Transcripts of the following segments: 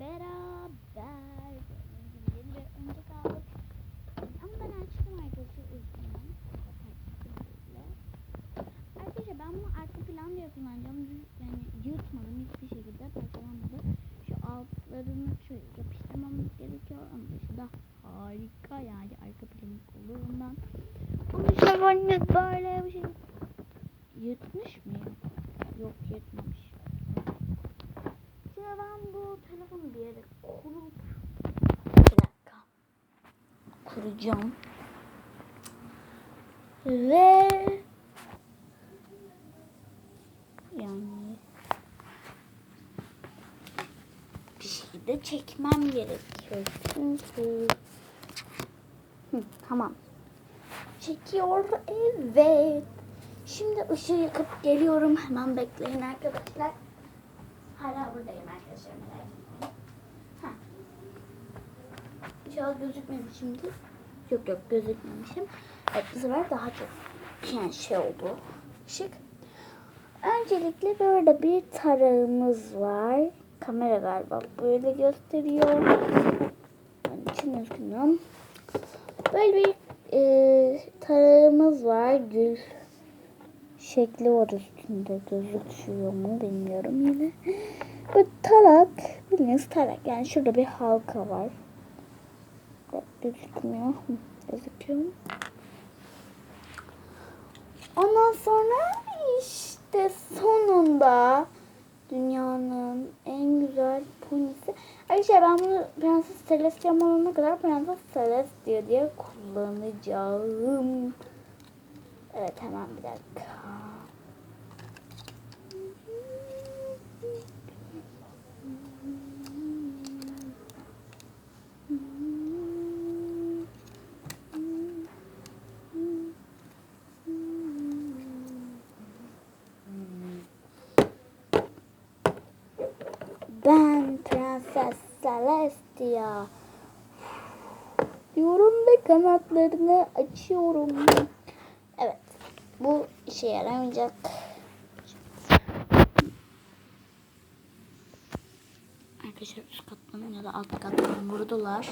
beraber yeni bir oyuncak aldık. Ama ben açtım arkadaşlar üstünden. Arkadaşlar ben bunu arka plan diye kullanacağım. Yani yırtmadım hiçbir şekilde parçalanmadı. Şu altlarını şöyle yapıştırmamız gerekiyor. Ama dışında harika yani arka planı olur ondan. Ama şu böyle böyle bir şey yırtmış mı ya? Yok yırtmamış. Telefonu bir yere kurup bir dakika kuracağım. Ve yani bir şey de çekmem gerekiyor. Çünkü Hı, tamam. Çekiyor evet. Şimdi ışığı yakıp geliyorum. Hemen bekleyin arkadaşlar. Hala buradayım arkadaşlar. merak etmeyin. Heh. İnşallah gözükmemiş şimdi. Yok yok gözükmemişim. Evet bu sefer daha çok yani şey oldu. Işık. Öncelikle böyle bir tarağımız var. Kamera galiba böyle gösteriyor. Onun için üzgünüm. Böyle bir e, tarağımız var. Gül şekli var üstünde. Gözüküyor mu bilmiyorum yine. Bu tarak. Bildiğiniz tarak. Yani şurada bir halka var. Bak, Gözükmüyor. Gözüküyor mu? Ondan sonra işte sonunda dünyanın en güzel ponisi. Arkadaşlar ben bunu Prenses Celestia olana kadar Prenses Celestia diye kullanacağım. Evet hemen bir dakika. Ben Prenses Celestia. Diyorum ve kanatlarını açıyorum. Evet. Bu işe yaramayacak. Arkadaşlar üst katmanın ya da alt katmanın vurdular.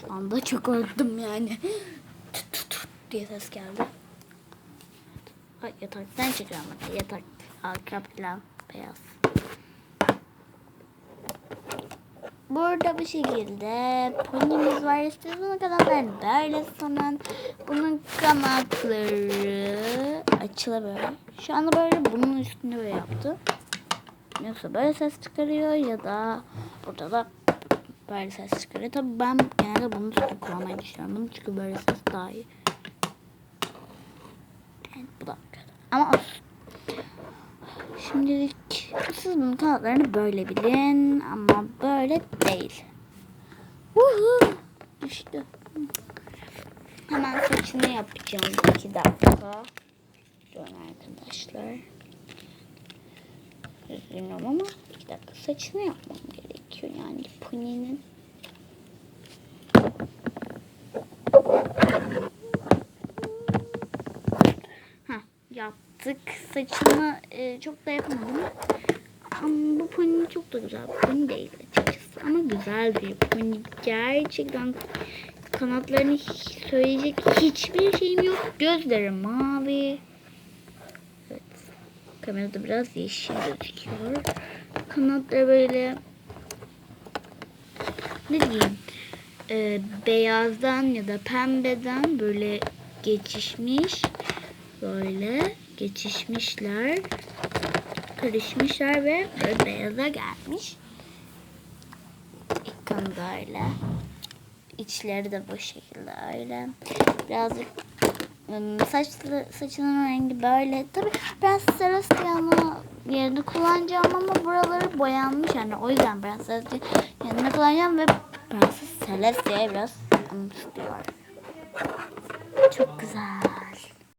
Şu anda çok korktum yani. Tut tut tut diye ses geldi. Ay yataktan çıkıyorum. Yatak arka plan beyaz. Burada bu şekilde ponimiz var. İstiyorsanız kanatlarını böyle sanın. Bunun kanatları açılabilir. Şu anda böyle bunun üstünde böyle yaptı. Yoksa böyle ses çıkarıyor ya da burada da böyle ses çıkarıyor. Tabii ben genelde bunu üstüne kullanmayı düşünüyorum. Çünkü böyle ses daha iyi. Evet, bu da kötü. Ama olsun. Şimdilik siz bunun kanatlarını böyle bilin ama böyle değil. Uhu, düştü. Hemen saçını yapacağım. iki dakika. Durun arkadaşlar. Üzgünüm ama iki dakika saçını yapmam gerekiyor yani Pony'nin. Yaptık. Saçını e, çok da yapamadım. Ama bu pony çok da güzel bir pony değil açıkçası. Ama güzel bir pony. Gerçekten kanatlarını söyleyecek hiçbir şeyim yok. Gözleri mavi. Evet. Kamerada biraz yeşil gözüküyor. Kanatları böyle ne diyeyim e, beyazdan ya da pembeden böyle geçişmiş böyle geçişmişler karışmışlar ve böyle beyaza gelmiş. İlk kanı da öyle içleri de bu şekilde öyle. Birazcık saçlı, saçının rengi böyle. Tabi biraz Celestia'nın yerini kullanacağım ama buraları boyanmış. Yani o yüzden biraz Celestia yerine kullanacağım ve Prenses Celestia'ya biraz anımsıyor çok güzel